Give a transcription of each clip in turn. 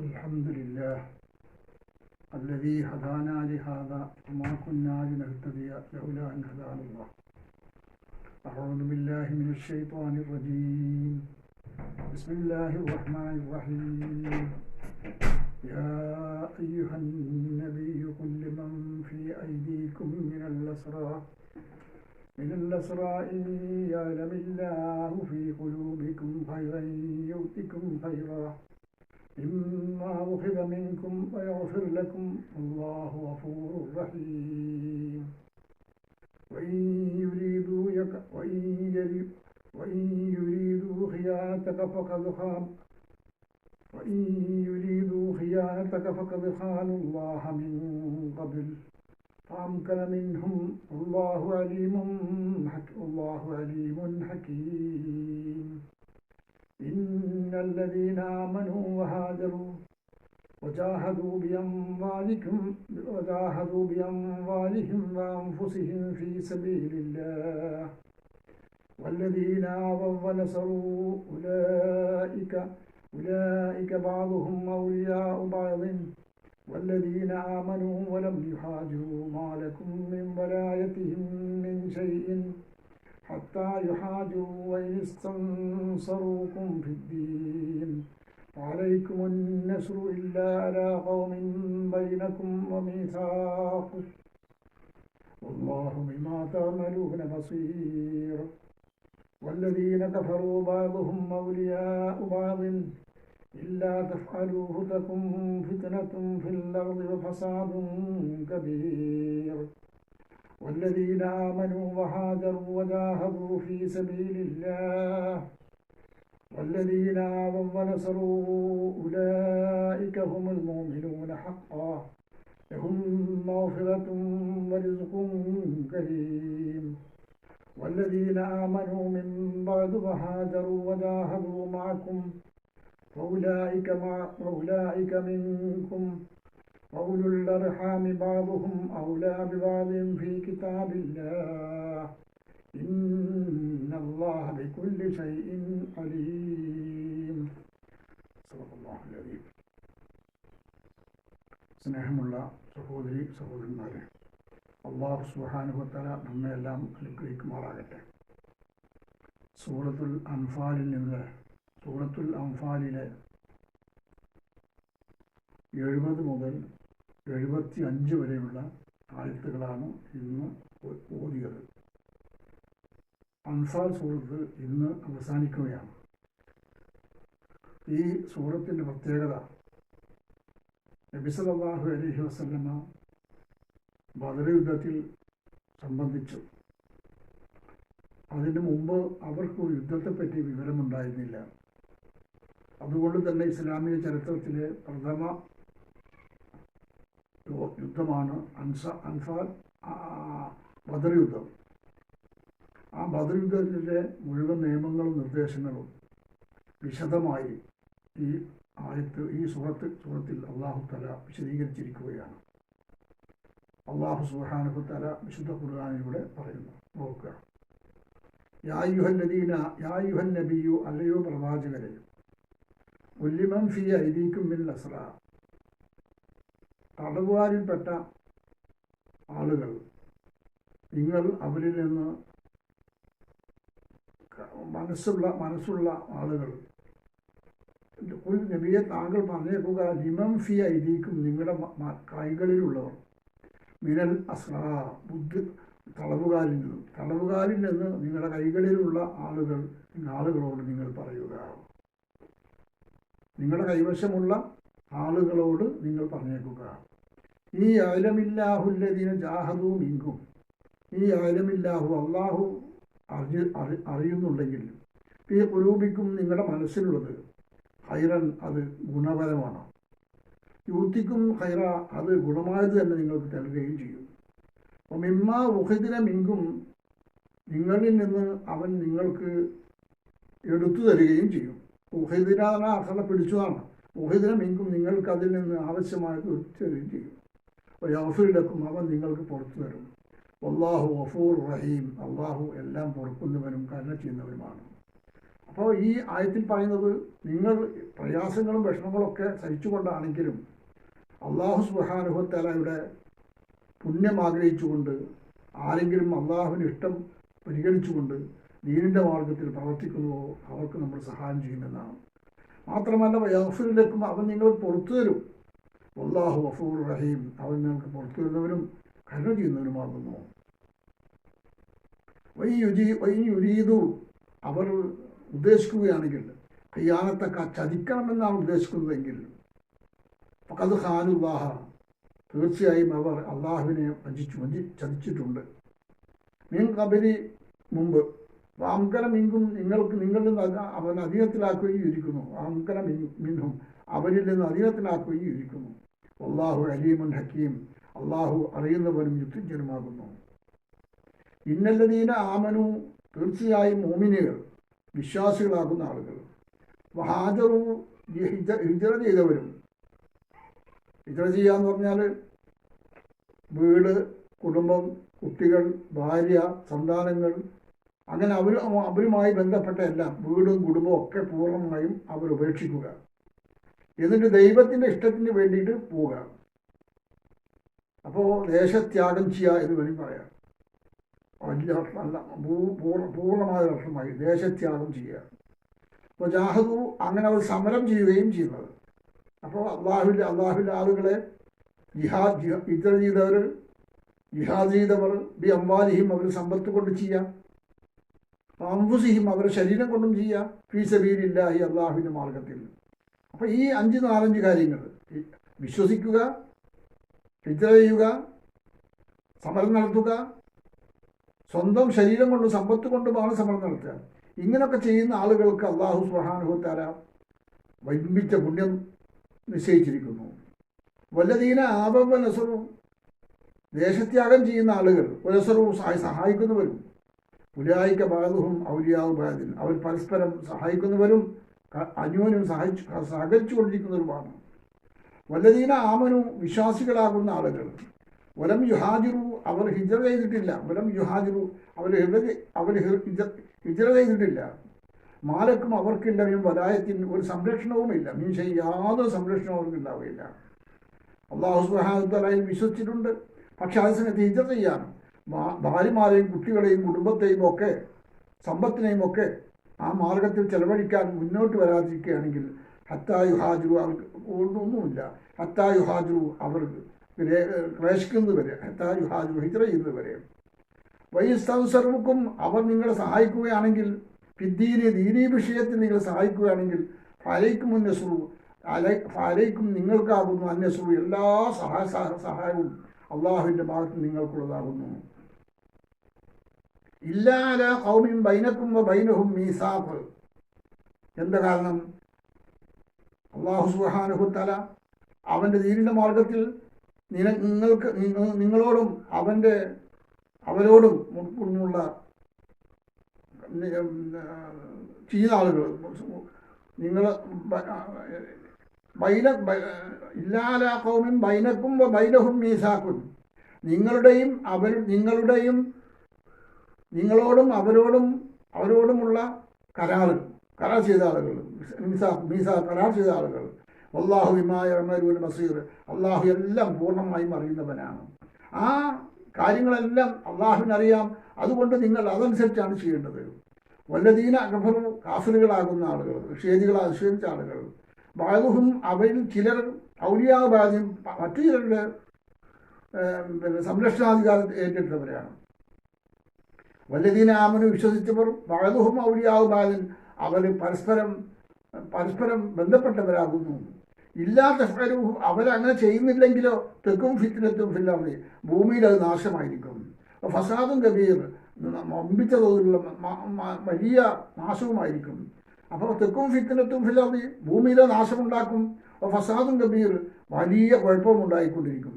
الحمد لله الذي هدانا لهذا وما كنا لنهتدي لولا أن هدانا الله. أعوذ بالله من الشيطان الرجيم. بسم الله الرحمن الرحيم. يا أيها النبي قل لمن في أيديكم من الأسرى من الأسرى إن يعلم الله في قلوبكم خيرا يؤتكم خيرا. مما أخذ منكم ويغفر لكم الله غفور رحيم. وإن يريدوا يك وإن يري وإن يريدوا خيانتك فقد خاب وإن يريدوا خيانتك فقد خانوا الله من قبل. فأمكن منهم الله عليم الله عليم حكيم. إن الذين آمنوا وهاجروا وجاهدوا بأموالكم وجاهدوا بأموالهم وأنفسهم في سبيل الله والذين آووا ونصروا أولئك أولئك بعضهم أولياء بعض والذين آمنوا ولم يحاجروا ما لكم من ولايتهم من شيء حتى يحاجوا وإن استنصروكم في الدين. وعليكم النصر إلا على قوم بينكم وميثاق. والله بما تعملون بصير. والذين كفروا بعضهم أولياء بعض. إلا تفعلوه تكن فتنة في الأرض وفساد كبير. والذين آمنوا وهاجروا وجاهدوا في سبيل الله. والذين آووا ونصروا أولئك هم المؤمنون حقا. لهم مغفرة ورزق كريم. والذين آمنوا من بعد وهاجروا وجاهدوا معكم. فأولئك مع أولئك منكم. وأولو الأرحام بعضهم أولى ببعض في كتاب الله إن الله بكل شيء عليم صدق الله العظيم സ്നേഹമുള്ള സഹോദരി സഹോദരന്മാരെ അള്ളാഹു സുഹാനുഭത്തല നമ്മയെല്ലാം അനുഗ്രഹിക്കുമാറാകട്ടെ സൂറത്തുൽ അൻഫാലിൽ നിന്ന് സൂറത്തുൽ അൻഫാലിലെ എഴുപത് മുതൽ എഴുപത്തി അഞ്ച് വരെയുള്ള ആയത്തുകളാണ് ഇന്ന് ഓതിയത്. അൻസാൽ സൂറത്ത് ഇന്ന് അവസാനിക്കുകയാണ്. ഈ സൂറത്തിന്റെ പ്രത്യേകത നബിസലാഹു അലഹി വസ്ലമ ബദർ യുദ്ധത്തിൽ സംബന്ധിച്ചു. അതിനു മുമ്പ് അവർക്ക് യുദ്ധത്തെപ്പറ്റി വിവരമുണ്ടായിരുന്നില്ല. അതുകൊണ്ട് തന്നെ ഇസ്ലാമിക ചരിത്രത്തിലെ പ്രഥമ യുദ്ധമാണ് അൻസ അൻഫാൽ ബദർ യുദ്ധം ആ ബദർ യുദ്ധത്തിന്റെ മുഴുവൻ നിയമങ്ങളും നിർദ്ദേശങ്ങളും വിശദമായി ഈ ആയത്ത് ഈ സുഹത്ത് സുഹൃത്തിൽ അള്ളാഹു തല വിശദീകരിച്ചിരിക്കുകയാണ്. അള്ളാഹു സുഹാനഹു തല വിശുദ്ധ ഖുർആാനിലൂടെ പറയുന്നു. നോക്കുക. യായുഹൻ നദീന യായുഹൻ നബിയു അല്ലയോ പ്രവാചകരെ ഉല്ലിമം ഫി ഐദീക്കും മിൽ അസ്ര തടവുകാരിൽപ്പെട്ട ആളുകൾ നിങ്ങൾ അവരിൽ നിന്ന് മനസ്സുള്ള മനസ്സുള്ള ആളുകൾ. നബിയെ താങ്കൾ പറഞ്ഞേക്കുക ലിമം ഫി ഐദീക്കും നിങ്ങളുടെ കൈകളിലുള്ളവർ. മിനൽ അസ്ര ബുദ്ധി തടവുകാരിൽ നിന്നും. തടവുകാരിൽ നിന്ന് നിങ്ങളുടെ കൈകളിലുള്ള ആളുകൾ ആളുകളോട് നിങ്ങൾ പറയുക. നിങ്ങളുടെ കൈവശമുള്ള ആളുകളോട് നിങ്ങൾ പറഞ്ഞേക്കുക. ഈ അയലമില്ലാഹുല്ലദീന ജാഹദു മിങ്കും ഈ അലമില്ലാഹു അള്ളാഹു അറിഞ്ഞ് അറി അറിയുന്നുണ്ടെങ്കിൽ ഈ കുരൂപിക്കും നിങ്ങളുടെ മനസ്സിലുള്ളത് ഹൈറൻ അത് ഗുണപരമാണ്. യൂത്തിക്കും ഹൈറ അത് ഗുണമായത് തന്നെ നിങ്ങൾക്ക് തരുകയും ചെയ്യും. അപ്പം ഇമ്മ ഉഹിദിന മിങ്കും നിങ്ങളിൽ നിന്ന് അവൻ നിങ്ങൾക്ക് എടുത്തു തരികയും ചെയ്യും. ഉഹിദിന അർഹത പിടിച്ചതാണ്. ഉഹിദിന മിങ്കും നിങ്ങൾക്ക് അതിൽ നിന്ന് ആവശ്യമായത് എടുത്തു തരികയും ചെയ്യും. അവൻ നിങ്ങൾക്ക് പുറത്തു തരും അള്ളാഹു വഫൂർ റഹീം. അള്ളാഹു എല്ലാം പൊറുക്കുന്നവനും കരുണ ചെയ്യുന്നവരുമാണ് അപ്പോൾ ഈ ആയത്തിൽ പറയുന്നത് നിങ്ങൾ പ്രയാസങ്ങളും വിഷമങ്ങളൊക്കെ സഹിച്ചുകൊണ്ടാണെങ്കിലും അള്ളാഹു സുഹാനുഭവത്തലയുടെ പുണ്യം ആഗ്രഹിച്ചുകൊണ്ട് ആരെങ്കിലും അള്ളാഹുവിന് ഇഷ്ടം പരിഗണിച്ചുകൊണ്ട് ദീനിന്റെ മാർഗത്തിൽ പ്രവർത്തിക്കുന്നുവോ അവർക്ക് നമ്മൾ സഹായം ചെയ്യുമെന്നാണ് മാത്രമല്ല യഫറിലേക്കും അവൻ നിങ്ങൾ പുറത്തു തരും. അള്ളാഹു വഫൂർ റഹീം. അവൻ നിങ്ങൾക്ക് പുറത്തു വരുന്നവരും കരുണ ചെയ്യുന്നവനുമാകുന്നു യുരീതു അവർ ഉദ്ദേശിക്കുകയാണെങ്കിൽ കയ്യാനത്തെ ചതിക്കണമെന്നാണ് ഉദ്ദേശിക്കുന്നതെങ്കിൽ അത് ഖാനുല്ലാഹ തീർച്ചയായും അവർ അള്ളാഹുവിനെ വഞ്ചിച്ചു വഞ്ചി ചതിച്ചിട്ടുണ്ട്. മീൻ കബരി മുമ്പ് വാംകല ഇങ്കും നിങ്ങൾക്ക് നിങ്ങളിൽ നിന്ന് അവൻ അധീനത്തിലാക്കുകയും ഇരിക്കുന്നു. വാംകല മിന്നും അവരിൽ നിന്ന് അധീനത്തിലാക്കുകയും ഇരിക്കുന്നു. അള്ളാഹു അലീമുൻ ഹക്കീം. അള്ളാഹു അറിയുന്നവനും യുക്തിജ്ഞനുമാകുന്നു. ഇന്നല്ലതീന ആമനു തീർച്ചയായും മോമിനികൾ വിശ്വാസികളാകുന്ന ആളുകൾ. ഹാജറു ഹിജറ ചെയ്തവരും. ഹിജറ ചെയ്യാന്ന് പറഞ്ഞാൽ വീട് കുടുംബം കുട്ടികൾ ഭാര്യ സന്താനങ്ങൾ അങ്ങനെ അവർ അവരുമായി ബന്ധപ്പെട്ട എല്ലാം വീടും കുടുംബവും ഒക്കെ പൂർണമായും അവർ ഉപേക്ഷിക്കുക. എന്നിട്ട് ദൈവത്തിന്റെ ഇഷ്ടത്തിന് വേണ്ടിയിട്ട് പോവുക. അപ്പോൾ ദേശത്യാഗം ചെയ്യുക എന്ന് വേണമെങ്കിൽ പറയാം. വലിയ അർത്ഥമല്ല പൂർണമായ അർത്ഥമായി ദേശത്യാഗം ചെയ്യുക. അപ്പോൾ ജാഹദു അങ്ങനെ അവർ സമരം ചെയ്യുകയും ചെയ്യുന്നത്. അപ്പോൾ അള്ളാഹുവിന്റെ അള്ളാഹുവിന്റെ ആളുകളെ ജിഹാദ് ജിഹ ഇത്തരം ചെയ്തവർ ജിഹാദ് ചെയ്തവർ ബി അംവാലിഹിം അവർ സമ്പത്ത് കൊണ്ട് ചെയ്യാം. അംഫുസിഹിം അവരുടെ ശരീരം കൊണ്ടും ചെയ്യാം. ഫീ സബീലില്ല ഈ അള്ളാഹുവിന്റെ മാർഗത്തിൽ. അപ്പോൾ ഈ അഞ്ച് നാലഞ്ച് കാര്യങ്ങൾ വിശ്വസിക്കുക ഹിജറ ചെയ്യുക സമരം നടത്തുക സ്വന്തം ശരീരം കൊണ്ടും സമ്പത്ത് കൊണ്ടുമാണ് സമരം നടത്തുക. ഇങ്ങനെയൊക്കെ ചെയ്യുന്ന ആളുകൾക്ക് അള്ളാഹു സുഹാനുഭവത്താര വൈമ്പിച്ച പുണ്യം നിശ്ചയിച്ചിരിക്കുന്നു. വല്ലതീന ആബവ നസറും ദേശത്യാഗം ചെയ്യുന്ന ആളുകൾ ഒരസറും സഹായിക്കുന്നവരും പുലായിക്ക ബാധുവും ഔലിയാവ് ബാദിൽ അവർ പരസ്പരം സഹായിക്കുന്നവരും അന്യോന്യം സഹായിച്ചു സഹകരിച്ചു കൊണ്ടിരിക്കുന്നവരുമാണ് വല്ലതീന ആമനു വിശ്വാസികളാകുന്ന ആളുകൾ. വലം യുഹാജിറു അവർ ഹിജറ ചെയ്തിട്ടില്ല. വലം യുഹാജിറു അവർ അവർ ഹിജറ ചെയ്തിട്ടില്ല. മാലക്കും അവർക്കില്ല മീൻ വലായത്തിന് ഒരു സംരക്ഷണവുമില്ല. മീൻ ചെയ്യ യാതൊരു സംരക്ഷണവും അവർക്ക് ഉണ്ടാവുകയില്ല അള്ളാഹു സുഹാനുദ്ദലായും വിശ്വസിച്ചിട്ടുണ്ട്. പക്ഷെ അതേ സമയത്ത് ഹിജറ ചെയ്യാൻ ഭാര്യമാരെയും കുട്ടികളെയും കുടുംബത്തെയും ഒക്കെ സമ്പത്തിനെയും ഒക്കെ ആ മാർഗത്തിൽ ചെലവഴിക്കാൻ മുന്നോട്ട് വരാതിരിക്കുകയാണെങ്കിൽ ഹത്തായു ഹാജു അവർക്ക് ഒന്നുമില്ല. ഹത്തായു ഹാജു അവർ ക്ലേശിക്കുന്നത് വരെ ഹത്തായു ഹാജു ഹിജറ ചെയ്യുന്നത് വരെ. വൈസ്തവസർവക്കും അവർ നിങ്ങളെ സഹായിക്കുകയാണെങ്കിൽ പിദ്ധീനെ ദീനീ വിഷയത്തിൽ നിങ്ങൾ സഹായിക്കുകയാണെങ്കിൽ ഫലയ്ക്കും അന്യസ്രു ഫലയ്ക്കും നിങ്ങൾക്കാകുന്നു അന്യസ്രു എല്ലാ സഹായ സഹായവും അള്ളാഹുവിന്റെ ഭാഗത്ത് നിങ്ങൾക്കുള്ളതാകുന്നു. ഇല്ലാല കൗമിൻ ബൈനക്കും ബൈനഹും മീസാഖ് എന്ത് കാരണം? അള്ളാഹു സുഹാനുഹുത്തല അവന്റെ ദീനിന്റെ മാർഗത്തിൽ നിന നിങ്ങൾക്ക് നിങ്ങളോടും അവന്റെ അവരോടും മുൻപുള്ള ചെയ്യുന്ന ആളുകൾ നിങ്ങൾ ബൈന ഇല്ലാല കൗമിൻ ബൈനക്കും ബൈനഹും മീസാക്കും നിങ്ങളുടെയും അവർ നിങ്ങളുടെയും നിങ്ങളോടും അവരോടും അവരോടുമുള്ള കരാർ കരാർ ചെയ്ത ആളുകൾ മീസ മീസ കരാർ ചെയ്ത ആളുകൾ. അള്ളാഹു വിമായ മസീർ അള്ളാഹു എല്ലാം പൂർണമായും അറിയുന്നവനാണ്. ആ കാര്യങ്ങളെല്ലാം അള്ളാഹുവിനറിയാം അതുകൊണ്ട് നിങ്ങൾ അതനുസരിച്ചാണ് ചെയ്യേണ്ടത്. വല്ലതീന അഗഫറു കാഫറുകളാകുന്ന ആളുകൾ ഷേദികളെ നിഷേധിച്ച ആളുകൾ. ബാലുഹും അവരിൽ ചിലർ ഔലിയാബാദ്യം മറ്റു ചിലരുടെ പിന്നെ സംരക്ഷണാധികാരം ഏറ്റെടുത്തവരാണ്. വല്ലതീന ആമനു വിശ്വസിച്ചവർ ബാലുഹും ഔലിയാബാദൻ അവർ പരസ്പരം പരസ്പരം ബന്ധപ്പെട്ടവരാകുന്നു. ഇല്ലാത്ത ഫലവും അവരങ്ങനെ ചെയ്യുന്നില്ലെങ്കിലോ തെക്കും ഫിത്തിനത്തും ഫില്ലാമി ഭൂമിയിൽ അത് നാശമായിരിക്കും. ഫസാദും കബീർ വമ്പിച്ച തോതിലുള്ള വലിയ നാശവുമായിരിക്കും. അപ്പോൾ തെക്കും ഫിത്തിനത്തും ഫില്ലാമി ഭൂമിയിലെ നാശമുണ്ടാക്കും. ഫസാദും കബീർ വലിയ കുഴപ്പമുണ്ടായിക്കൊണ്ടിരിക്കും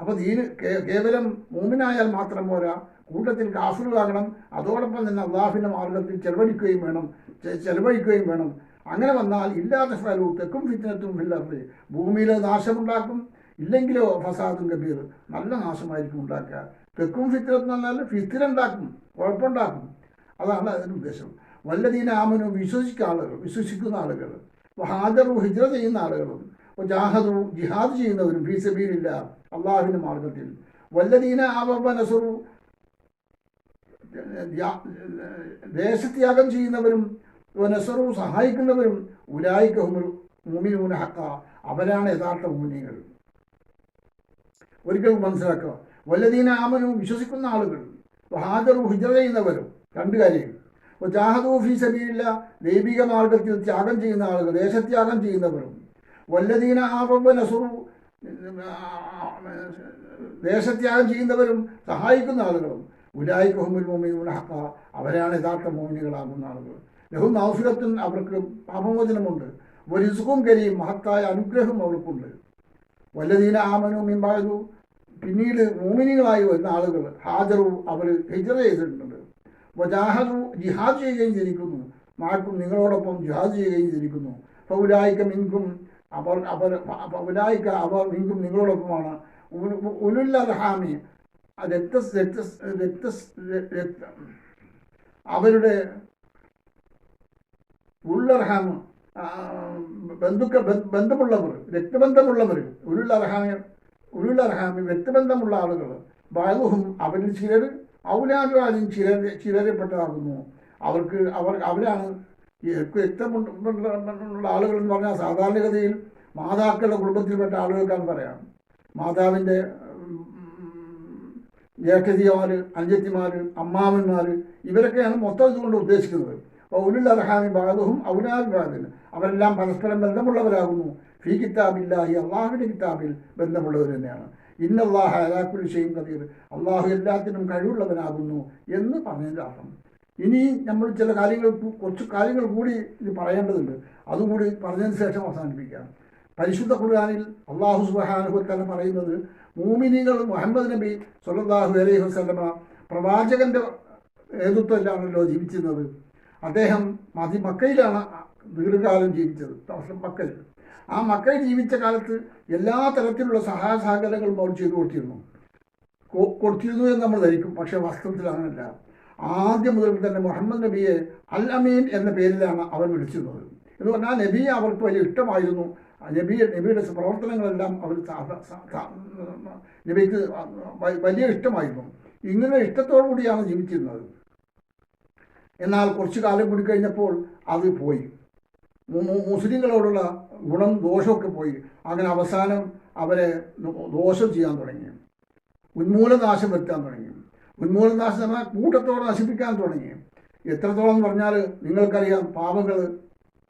അപ്പോൾ ദീന് കേവലം മൂമിനായാൽ മാത്രം പോരാ. കൂട്ടത്തിൽ കാഫിറുകളാകണം അതോടൊപ്പം തന്നെ അള്ളാഹിന്റെ മാർഗത്തിൽ ചെലവഴിക്കുകയും വേണം. ചെലവഴിക്കുകയും വേണം. അങ്ങനെ വന്നാൽ ഇല്ലാത്ത ഫലവും തെക്കും ഫിത്തിനത്തും ഫില്ലറി ഭൂമിയിൽ നാശമുണ്ടാക്കും. ഇല്ലെങ്കിലോ ഫസാദും കബീർ. നല്ല നാശമായിരിക്കും ഉണ്ടാക്കുക. തെക്കും ഫിത്തിനത്ത് എന്നാൽ ഫിത്തിരുണ്ടാക്കും കുഴപ്പമുണ്ടാക്കും. അതാണ് അതിന്റെ ഉദ്ദേശം. വല്ലതീന ആമനു വിശ്വസിക്കുന്ന ആളുകൾ. വിശ്വസിക്കുന്ന ആളുകൾ ഹാജറു ഹിജ്ര ചെയ്യുന്ന ആളുകളും ജാഹദു ജിഹാദ് ചെയ്യുന്നവരും ഫീസബീലില്ല അള്ളാഹുവിന്റെ മാർഗത്തിൽ. വല്ലതീന ആവ നസറു. ദേശത്യാഗം ചെയ്യുന്നവരും നസറു സഹായിക്കുന്നവരും ഉലായിക്ക മുമിനൂന ഹക്ക അവരാണ് യഥാർത്ഥ മുമിനികൾ ഒരിക്കലും മനസ്സിലാക്കുക. വല്ലതീന ആമനും വിശ്വസിക്കുന്ന ആളുകൾ ഹാജറു ഹിജറ ചെയ്യുന്നവരും രണ്ട് കാര്യങ്ങൾ. ജാഹദു ഫീ സബീലില്ല ദൈവിക മാർഗത്തിൽ ത്യാഗം ചെയ്യുന്ന ആളുകൾ ദേശത്യാഗം ചെയ്യുന്നവരും വല്ലതീന ആവ നസുറു. ദേശത്യാഗം ചെയ്യുന്നവരും സഹായിക്കുന്ന ആളുകളും. ഉലായിക്ക് ഹുമുൽ മോമിനൂന ഹക്ക. അവരാണ് യഥാർത്ഥ മോമിനികളാകുന്ന ആളുകൾ. ലഹു നാഫിലത്തും അവർക്ക് പാപമോചനമുണ്ട്. വരിസുഖം കരിയും മഹത്തായ അനുഗ്രഹം അവർക്കുണ്ട്. വല്ലതീന ആമനു മിമ്പായു പിന്നീട് മോമിനികളായി വരുന്ന ആളുകൾ ഹാജറു അവർ ഹിജറ ചെയ്തിട്ടുണ്ട്. വജാഹറു ജിഹാദ് ചെയ്യുകയും ചെയ്തിരിക്കുന്നു. മാക്കും നിങ്ങളോടൊപ്പം ജിഹാദ് ചെയ്യുകയും ചെയ്തിരിക്കുന്നു. ഫൗലായിക്ക മിൻകും അവർ അവർ ഫൗലായിക്ക അവർ മിൻകും നിങ്ങളോടൊപ്പമാണ്. ഉലുല്ലർഹാമി രക്ത രക്ത രക്ത രക്ത അവരുടെ ഉള്ളർഹാം ബന്ധുക്ക ബന്ധമുള്ളവർ രക്തബന്ധമുള്ളവർ ഉരുളർഹാമി ഉരുളർഹാമി രക്തബന്ധമുള്ള ആളുകൾ ബാലുഹും അവരിൽ ചിലർ ഔലാദുരാജും ചിലരെ ചിലരെപ്പെട്ടതാകുന്നു. അവർക്ക് അവർ അവരാണ് ഈ രക്തമുള്ള ആളുകൾ എന്ന് പറഞ്ഞാൽ സാധാരണഗതിയിൽ മാതാക്കളുടെ കുടുംബത്തിൽപ്പെട്ട ആളുകൾക്കാണ് പറയാം. മാതാവിന്റെ ജ്യേഷ്ഠതിമാർ അനുജത്തിമാർ അമ്മാവന്മാർ ഇവരൊക്കെയാണ് മൊത്തം ഇതുകൊണ്ട് ഉദ്ദേശിക്കുന്നത്. അപ്പോൾ ഉലുൽ അർഹാമി ഭാഗവും ഔലാൽ ബാദിന് അവരെല്ലാം പരസ്പരം ബന്ധമുള്ളവരാകുന്നു. ഫീ കിതാബില്ലാഹി അള്ളാഹുവിന്റെ കിതാബിൽ ബന്ധമുള്ളവർ തന്നെയാണ്. ഇന്നല്ലാഹ അലാക്കുൽ ഷെയ്യും കതീർ അള്ളാഹു എല്ലാത്തിനും കഴിവുള്ളവനാകുന്നു എന്ന് പറഞ്ഞതിന്റെ അർത്ഥം. ഇനി നമ്മൾ ചില കാര്യങ്ങൾ കുറച്ച് കാര്യങ്ങൾ കൂടി ഇത് പറയേണ്ടതുണ്ട്. അതുകൂടി പറഞ്ഞതിന് ശേഷം അവസാനിപ്പിക്കാം. പരിശുദ്ധ ഖുർആാനിൽ അള്ളാഹു സുബാനുഭവത്തല പറയുന്നത് മൂമിനികൾ മുഹമ്മദ് നബി സല്ലാഹു അലൈഹി വസ്ലമ പ്രവാചകന്റെ നേതൃത്വത്തിലാണല്ലോ ജീവിച്ചിരുന്നത്. അദ്ദേഹം മതി മക്കയിലാണ് ദീർഘകാലം ജീവിച്ചത്. മക്കയിൽ. ആ മക്കയിൽ ജീവിച്ച കാലത്ത് എല്ലാ തരത്തിലുള്ള സഹായ സഹകരണങ്ങളും അവർ ചെയ്തു കൊടുത്തിരുന്നു. കൊടുത്തിരുന്നു എന്ന് നമ്മൾ ധരിക്കും. പക്ഷേ വാസ്തവത്തിൽ അങ്ങനല്ല. ആദ്യം മുതൽ തന്നെ മുഹമ്മദ് നബിയെ അൽ അമീൻ എന്ന പേരിലാണ് അവൻ വിളിച്ചിരുന്നത് എന്ന് പറഞ്ഞാൽ നബിയെ അവർക്ക് വലിയ ഇഷ്ടമായിരുന്നു. നബി നബിയുടെ പ്രവർത്തനങ്ങളെല്ലാം അവർ നബിക്ക് വലിയ ഇഷ്ടമായിരുന്നു. ഇങ്ങനെ ഇഷ്ടത്തോടു കൂടിയാണ് ജീവിച്ചിരുന്നത്. എന്നാൽ കുറച്ചു കാലം കൂടി കഴിഞ്ഞപ്പോൾ അത് പോയി. മുസ്ലിങ്ങളോടുള്ള ഗുണം ദോഷമൊക്കെ പോയി. അങ്ങനെ അവസാനം അവരെ ദോഷം ചെയ്യാൻ തുടങ്ങി. ഉന്മൂലനാശം വരുത്താൻ തുടങ്ങി. ഉന്മൂലനാശം എന്നാൽ കൂട്ടത്തോടെ നശിപ്പിക്കാൻ തുടങ്ങി. എത്രത്തോളം പറഞ്ഞാൽ നിങ്ങൾക്കറിയാം പാവങ്ങൾ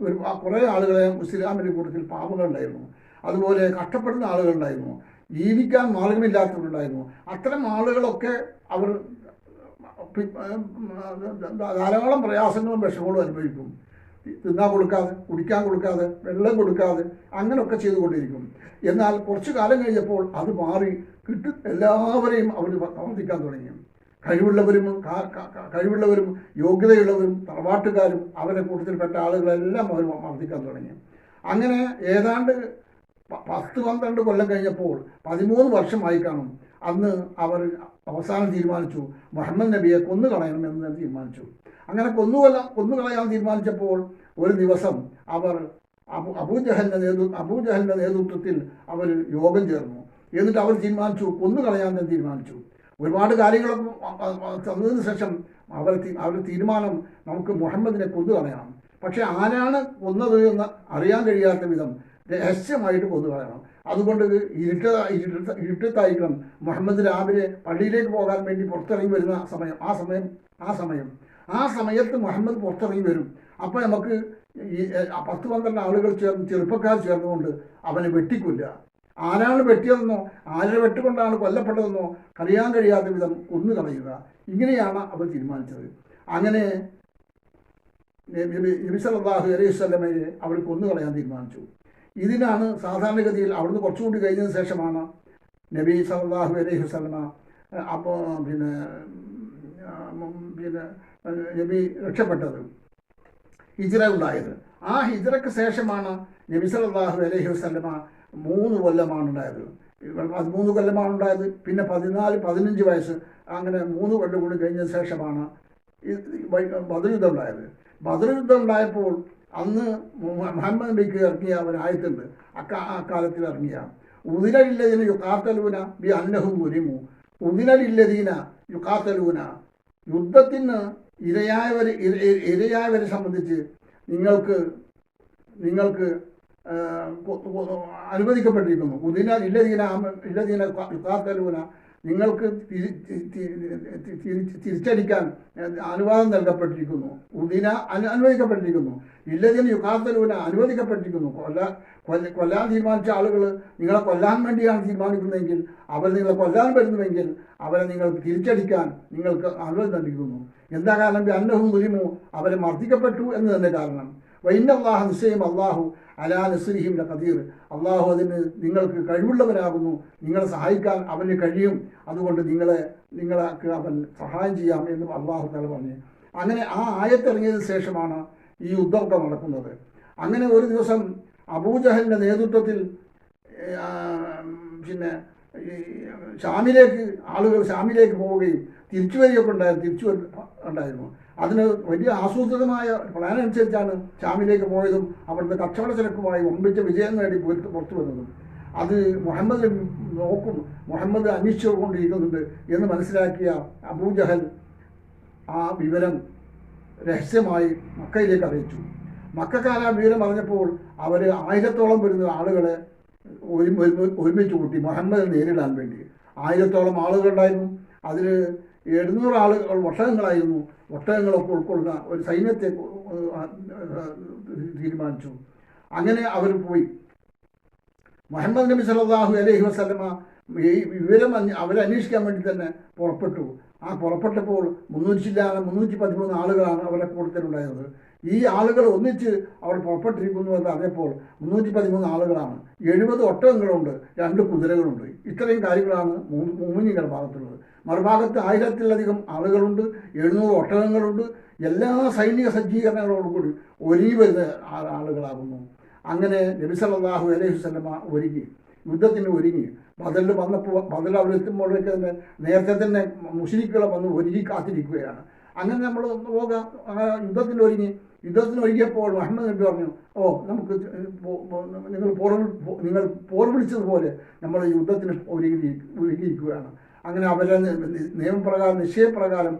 ഒരു കുറേ ആളുകളെ ഇസ്ലാമിന്റെ കൂട്ടത്തിൽ പാവങ്ങളുണ്ടായിരുന്നു അതുപോലെ കഷ്ടപ്പെടുന്ന ആളുകളുണ്ടായിരുന്നു ജീവിക്കാൻ മാർഗമില്ലാത്തവരുണ്ടായിരുന്നു. അത്തരം ആളുകളൊക്കെ അവർ ധാരാളം പ്രയാസങ്ങളും വിഷമങ്ങളും അനുഭവിക്കും. തിന്നാൻ കൊടുക്കാതെ കുടിക്കാൻ കൊടുക്കാതെ വെള്ളം കൊടുക്കാതെ അങ്ങനെയൊക്കെ ചെയ്തുകൊണ്ടിരിക്കും. എന്നാൽ കുറച്ചു കാലം കഴിഞ്ഞപ്പോൾ അത് മാറി. കിട്ടി. എല്ലാവരെയും അവർ പ്രവർത്തിക്കാൻ തുടങ്ങി. കഴിവുള്ളവരും കഴിവുള്ളവരും യോഗ്യതയുള്ളവരും തറവാട്ടുകാരും അവരെ കൂട്ടത്തിൽപ്പെട്ട ആളുകളെല്ലാം അവർ മർദ്ദിക്കാൻ തുടങ്ങി. അങ്ങനെ ഏതാണ്ട് പത്ത് പന്ത്രണ്ട് കൊല്ലം കഴിഞ്ഞപ്പോൾ പതിമൂന്ന് വർഷമായി കാണും. അന്ന് അവർ അവസാനം തീരുമാനിച്ചു മുഹമ്മദ് നബിയെ കൊന്നു കളയണമെന്ന് തീരുമാനിച്ചു. അങ്ങനെ കൊന്നുകൊല്ലാം കൊന്നു കളയാൻ തീരുമാനിച്ചപ്പോൾ ഒരു ദിവസം അവർ അബു അബൂജഹലിന്റെ നേതൃ അബൂജഹലിന്റെ നേതൃത്വത്തിൽ അവർ യോഗം ചേർന്നു. എന്നിട്ട് അവർ തീരുമാനിച്ചു കൊന്നുകളയാൻ തന്നെ തീരുമാനിച്ചു. ഒരുപാട് കാര്യങ്ങളൊക്കെ തന്നതിന് ശേഷം അവർ അവരുടെ തീരുമാനം നമുക്ക് മുഹമ്മദിനെ കൊന്നു കളയണം. പക്ഷെ ആരാണ് കൊന്നത് എന്ന് അറിയാൻ കഴിയാത്ത വിധം രഹസ്യമായിട്ട് കൊന്നു കളയണം. അതുകൊണ്ട് ഇരുട്ട ഇരുട്ട ഇരുട്ടത്തായിരിക്കണം. മുഹമ്മദ് രാവിലെ പള്ളിയിലേക്ക് പോകാൻ വേണ്ടി പുറത്തിറങ്ങി വരുന്ന സമയം ആ സമയം ആ സമയം. ആ സമയത്ത് മുഹമ്മദ് പുറത്തിറങ്ങി വരും. അപ്പോൾ നമുക്ക് ഈ പത്ത് പന്ത്രണ്ട് ആളുകൾ ചേർന്ന് ചെറുപ്പക്കാർ ചേർന്നുകൊണ്ട് അവനെ വെട്ടിക്കൊല്ലുക. ആരാണ് വെട്ടിയതെന്നോ ആരുടെ വെട്ടുകൊണ്ടാണ് കൊല്ലപ്പെട്ടതെന്നോ അറിയാൻ കഴിയാത്ത വിധം കൊന്നു കളയുക. ഇങ്ങനെയാണ് അവർ തീരുമാനിച്ചത്. അങ്ങനെ നബി സല്ലല്ലാഹു അലൈഹി വസല്ലമയെ അവർ കൊന്നു കളയാൻ തീരുമാനിച്ചു. ഇതിനാണ് സാധാരണഗതിയിൽ അവിടുന്ന് കുറച്ചുകൂടി കഴിഞ്ഞതിന് ശേഷമാണ് നബി സല്ലല്ലാഹു അലൈഹി വസല്ലമ അപ്പോൾ പിന്നെ പിന്നെ നബി രക്ഷപ്പെട്ടത്. ഹിജ്റ ഉണ്ടായത്. ആ ഹിജ്റയ്ക്ക് ശേഷമാണ് നബി സല്ലല്ലാഹു അലൈഹി വസല്ലമ മൂന്ന് കൊല്ലമാണ് ഉണ്ടായത് പതിമൂന്ന് കൊല്ലമാണ് ഉണ്ടായത് പിന്നെ പതിനാല് പതിനഞ്ച് വയസ്സ് അങ്ങനെ മൂന്ന് കൊല്ലം കൂടി കഴിഞ്ഞ ശേഷമാണ് ബദയുദ്ധം ഉണ്ടായത് ബദർ യുദ്ധം ഉണ്ടായപ്പോൾ അന്ന് മുഹമ്മദ് നബിക്ക് ഇറങ്ങിയ ഒരായത്തുണ്ട് അക്കാ അക്കാലത്തിൽ ഇറങ്ങിയ. ഉദിനലില്ലതിന് യുക്കാത്തലൂന ബി അന്നഹും ഒരുമു ഉദിനലില്ലതീന യുക്കാത്തലൂന യുദ്ധത്തിന് ഇരയായവരെ ഇര- ഇര- ഇരയായവരെ സംബന്ധിച്ച് നിങ്ങൾക്ക് നിങ്ങൾക്ക് അനുവദിക്കപ്പെട്ടിരിക്കുന്നു. ഉദിന ഇല്ലതിന ഇല്ലതിന യുക്കാത്തലൂന നിങ്ങൾക്ക് തിരിച്ചടിക്കാൻ അനുവാദം നൽകപ്പെട്ടിരിക്കുന്നു. ഉദിന അനു- അനുവദിക്കപ്പെട്ടിരിക്കുന്നു. ഇല്ലതിന് യുക്കാത്തലൂന അനുവദിക്കപ്പെട്ടിരിക്കുന്നു. കൊല്ല കൊല്ല കൊല്ലാൻ തീരുമാനിച്ച ആളുകൾ നിങ്ങളെ കൊല്ലാൻ വേണ്ടിയാണ് തീരുമാനിക്കുന്നതെങ്കിൽ അവർ നിങ്ങളെ കൊല്ലാൻ വരുന്നുവെങ്കിൽ അവരെ നിങ്ങൾ തിരിച്ചടിക്കാൻ നിങ്ങൾക്ക് അനുവദം നൽകിക്കുന്നു എന്താ കാരണം? അന്നഹും ദുരിമു അവരെ മർദ്ദിക്കപ്പെട്ടു എന്ന് തന്നെ കാരണം. വൈന്നല്ലാഹ നിശ്ചയം അള്ളാഹു അലാ നസ്രിഹിം കതീർ അള്ളാഹു അതിന് നിങ്ങൾക്ക് കഴിവുള്ളവനാകുന്നു. നിങ്ങളെ സഹായിക്കാൻ അവന് കഴിയും. അതുകൊണ്ട് നിങ്ങളെ നിങ്ങൾക്ക് അവൻ സഹായം ചെയ്യാം എന്ന് അള്ളാഹു തല പറഞ്ഞു. അങ്ങനെ ആ ആയത്തിറങ്ങിയതിന് ശേഷമാണ് ഈ യുദ്ധമൊക്കെ നടക്കുന്നത്. അങ്ങനെ ഒരു ദിവസം അബൂജഹലിന്റെ നേതൃത്വത്തിൽ പിന്നെ ഷാമിലേക്ക് ആളുകൾ ഷാമിലേക്ക് പോവുകയും തിരിച്ചു വരികയൊക്കെ ഉണ്ടായിരുന്നു തിരിച്ചു ഉണ്ടായിരുന്നു. അതിന് വലിയ ആസൂത്രിതമായ പ്ലാൻ അനുസരിച്ചാണ് ഷാമിലേക്ക് പോയതും അവിടുത്തെ കച്ചവട ചരക്കുമായി ഒമ്പിച്ച വിജയം നേടി പുറത്ത് വന്നതും. അത് മുഹമ്മദ് നോക്കും മുഹമ്മദ് അന്വേഷിച്ചുകൊണ്ടിരിക്കുന്നുണ്ട് എന്ന് മനസ്സിലാക്കിയ അബൂജഹൽ ആ വിവരം രഹസ്യമായി മക്കയിലേക്ക് അറിയിച്ചു. മക്കാർ ആ വിവരം അറിഞ്ഞപ്പോൾ അവർ ആയിരത്തോളം വരുന്ന ആളുകളെ ഒരു ഒരു- ഒരുമിച്ച് കൂട്ടി മുഹമ്മദ് നേരിടാൻ വേണ്ടി. ആയിരത്തോളം ആളുകളുണ്ടായിരുന്നു. അതിൽ എഴുന്നൂറ് ആളുകൾ ഒട്ടകങ്ങളായിരുന്നു ഒട്ടകങ്ങളൊക്കെ ഉൾക്കൊള്ളുന്ന ഒരു സൈന്യത്തെ തീരുമാനിച്ചു. അങ്ങനെ അവർ പോയി. മുഹമ്മദ് നബി സല്ലല്ലാഹു അലൈഹി വസല്ലമ ഈ വിവരം അവരെ അന്വേഷിക്കാൻ വേണ്ടി തന്നെ പുറപ്പെട്ടു. ആ പുറപ്പെട്ടപ്പോൾ മുന്നൂറ്റി ചില്ലാതെ മുന്നൂറ്റി പതിമൂന്ന് ആളുകളാണ് അവരുടെ കൂട്ടത്തിലുണ്ടായത് ഈ ആളുകൾ ഒന്നിച്ച് അവർ പുറപ്പെട്ടിരിക്കുന്നു എന്ന് അറിയപ്പോൾ മുന്നൂറ്റി പതിമൂന്ന് ആളുകളാണ്. എഴുപത് ഒട്ടകങ്ങളുണ്ട് രണ്ട് കുതിരകളുണ്ട്. ഇത്രയും കാര്യങ്ങളാണ് മുമ്മിനികൾ ഭാഗത്തുള്ളത് മറുഭാഗത്ത് ആയിരത്തിലധികം ആളുകളുണ്ട് എഴുന്നൂറ് ഒട്ടകങ്ങളുണ്ട് എല്ലാ സൈനിക സജ്ജീകരണങ്ങളോടും കൂടി വരുന്ന ആളുകളാകുന്നു. അങ്ങനെ നബി സല്ലല്ലാഹു അലൈഹി വസല്ലമ ഒരുങ്ങി യുദ്ധത്തിന് ഒരുങ്ങി. ബദലിൽ വന്നപ്പോൾ ബദൽ അവരെത്തുമ്പോഴേക്ക് തന്നെ നേരത്തെ തന്നെ മുസ്ലിക്കുകളെ വന്ന് ഒരുങ്ങി കാത്തിരിക്കുകയാണ്. അങ്ങനെ നമ്മൾ പോകാം. യുദ്ധത്തിന് ഒരുങ്ങി യുദ്ധത്തിന് ഒരുങ്ങിയപ്പോൾ മുഹമ്മദ് നബി പറഞ്ഞു ഓ നമുക്ക് നിങ്ങൾ പോർ നിങ്ങൾ പോർ വിളിച്ചതുപോലെ നമ്മൾ യുദ്ധത്തിന് ഒരുങ്ങി ഒരുങ്ങിയിരിക്കുകയാണ്. അങ്ങനെ അവരെ നിയമപ്രകാരം നിശ്ചയപ്രകാരം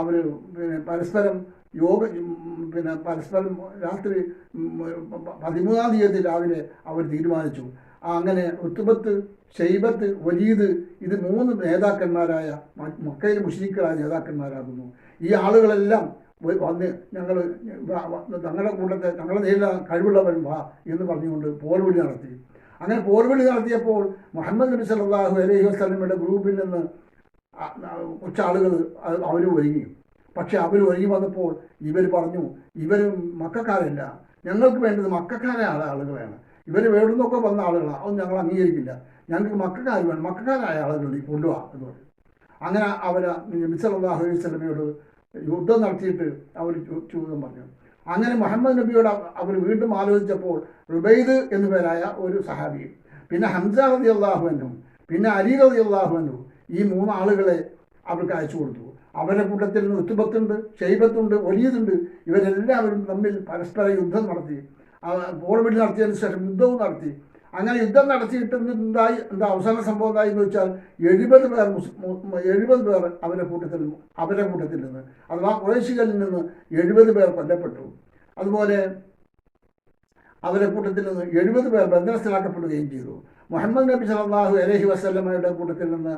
അവർ പിന്നെ പരസ്പരം യോഗ പിന്നെ പരസ്പരം രാത്രി പതിമൂന്നാം തീയതി രാവിലെ അവർ തീരുമാനിച്ചു. അങ്ങനെ ഉത്തുബത്ത് ഷെയ്ബത്ത് വലീദ് ഇത് മൂന്ന് നേതാക്കന്മാരായ മക്കയിലെ മുസ്ലിക്കുകളായ നേതാക്കന്മാരാകുന്നു. ഈ ആളുകളെല്ലാം വന്ന് ഞങ്ങൾ തങ്ങളുടെ കൂട്ടത്തെ തങ്ങളെ നേരിൽ കഴിവുള്ളവൻ വാ എന്ന് പറഞ്ഞുകൊണ്ട് പോർവിളി നടത്തി. അങ്ങനെ പോർവിളി നടത്തിയപ്പോൾ മുഹമ്മദ് നബി സല്ലല്ലാഹു അലൈഹി വസല്ലമയുടെ ഗ്രൂപ്പിൽ നിന്ന് കുറച്ച് ആളുകൾ അവർ ഒരുങ്ങി. പക്ഷെ അവർ ഒരുങ്ങി വന്നപ്പോൾ ഇവർ പറഞ്ഞു ഇവർ മക്കാരല്ല. ഞങ്ങൾക്ക് വേണ്ടത് മക്കാരായ ആളുകളാണ്. ഇവർ വേടുന്നൊക്കെ വന്ന ആളുകളാണ് അതൊന്നും ഞങ്ങൾ അംഗീകരിക്കില്ല. ഞങ്ങൾക്ക് മക്കാർ വേണം. മക്കാരായ ഈ കൊണ്ടുപോകാം എന്ന് പറഞ്ഞു. അങ്ങനെ അവർ നബിസല്ലാഹു അലൈഹി സ്വലമയോട് യുദ്ധം നടത്തിയിട്ട് അവർ ചൂതം പറഞ്ഞു. അങ്ങനെ മുഹമ്മദ് നബിയോട് അവർ വീണ്ടും ആലോചിച്ചപ്പോൾ റുബൈദ് എന്നു പേരായ ഒരു സഹാബി പിന്നെ ഹംസ റതി അള്ളാഹുവനും പിന്നെ അലി റതി അള്ളാഹുവനും ഈ മൂന്നാളുകളെ അവർക്ക് അയച്ചു കൊടുത്തു. അവരുടെ കൂട്ടത്തിൽ ഉത്തുബത്തുണ്ട് ഷെയ്ബത്തുണ്ട് ഒലിയതുണ്ട് ഇവരെല്ലാവരും തമ്മിൽ പരസ്പര യുദ്ധം നടത്തി. ഗോൾവെടി നടത്തിയതിന് ശേഷം യുദ്ധവും നടത്തി. അങ്ങനെ യുദ്ധം നടത്തിയിട്ട് എന്തായി? എന്താ അവസാന സംഭവം എന്തായി എന്ന് വെച്ചാൽ എഴുപത് പേർ എഴുപത് പേർ അവരുടെ കൂട്ടത്തിൽ അവരുടെ കൂട്ടത്തിൽ നിന്ന്. അഥവാ കുറേശികളിൽ നിന്ന് എഴുപത് പേർ കൊല്ലപ്പെട്ടു. അതുപോലെ അവരെ കൂട്ടത്തിൽ നിന്ന് എഴുപത് പേർ ബന്ധനസ്ഥലാക്കപ്പെടുകയും ചെയ്തു. മുഹമ്മദ് നബി സല്ലല്ലാഹു അലഹി വസല്ലമയുടെ കൂട്ടത്തിൽ നിന്ന്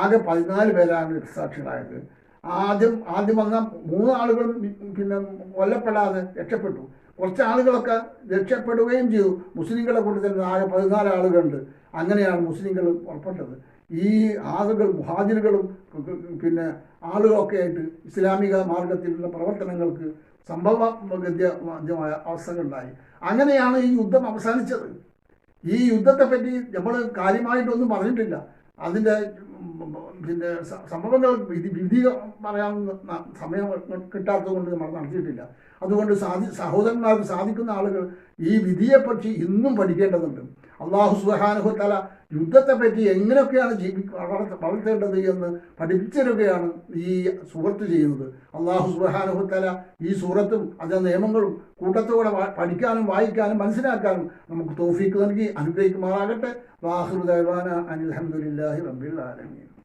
ആകെ പതിനാല് പേരാണ് സാക്ഷികളായത് ആദ്യം ആദ്യം വന്ന മൂന്ന് ആളുകളും പിന്നെ കൊല്ലപ്പെടാതെ രക്ഷപ്പെട്ടു. കുറച്ച് ആളുകളൊക്കെ രക്ഷപ്പെടുകയും ചെയ്തു. മുസ്ലിങ്ങളുടെ കൂട്ടത്തിൽ ആകെ പതിനാല് ആളുകളുണ്ട്. അങ്ങനെയാണ് മുസ്ലിങ്ങൾ പുറപ്പെട്ടത്. ഈ ആളുകൾ മുഹാജിറുകളും പിന്നെ ആളുകളൊക്കെ ആയിട്ട് ഇസ്ലാമിക മാർഗത്തിലുള്ള പ്രവർത്തനങ്ങൾക്ക് സംഭവമായ അവസ്ഥകളുണ്ടായി അങ്ങനെയാണ് ഈ യുദ്ധം അവസാനിച്ചത്. ഈ യുദ്ധത്തെപ്പറ്റി നമ്മൾ കാര്യമായിട്ടൊന്നും പറഞ്ഞിട്ടില്ല. അതിന്റെ പിന്നെ സംഭവങ്ങൾ വിധി വിധി പറയാവുന്ന സമയം കിട്ടാത്തത് കൊണ്ട് നമ്മൾ നടത്തിയിട്ടില്ല. അതുകൊണ്ട് സാധി സഹോദരന്മാർക്ക് സാധിക്കുന്ന ആളുകൾ ഈ വിധിയെപ്പറ്റി ഇന്നും പഠിക്കേണ്ടതുണ്ട്. അള്ളാഹു യുദ്ധത്തെ പറ്റി എങ്ങനെയൊക്കെയാണ് ജീവി വളർത്ത- വളർത്തേണ്ടത് എന്ന് പഠിപ്പിച്ചിരുകയാണ് ഈ സുഹൃത്ത് ചെയ്യുന്നത്. അള്ളാഹു സുബാനുഹു തല ഈ സൂറത്തും അതിന്റെ നിയമങ്ങളും കൂട്ടത്തോടെ പഠിക്കാനും വായിക്കാനും മനസ്സിലാക്കാനും നമുക്ക് തോഫീക്ക് നൽകി അനുഗ്രഹിക്കുമാറാകട്ടെ. വാഹുദൈവാന അനിൽഹമുല്ലാഹി റബ്ബിൽ ആലമീൻ.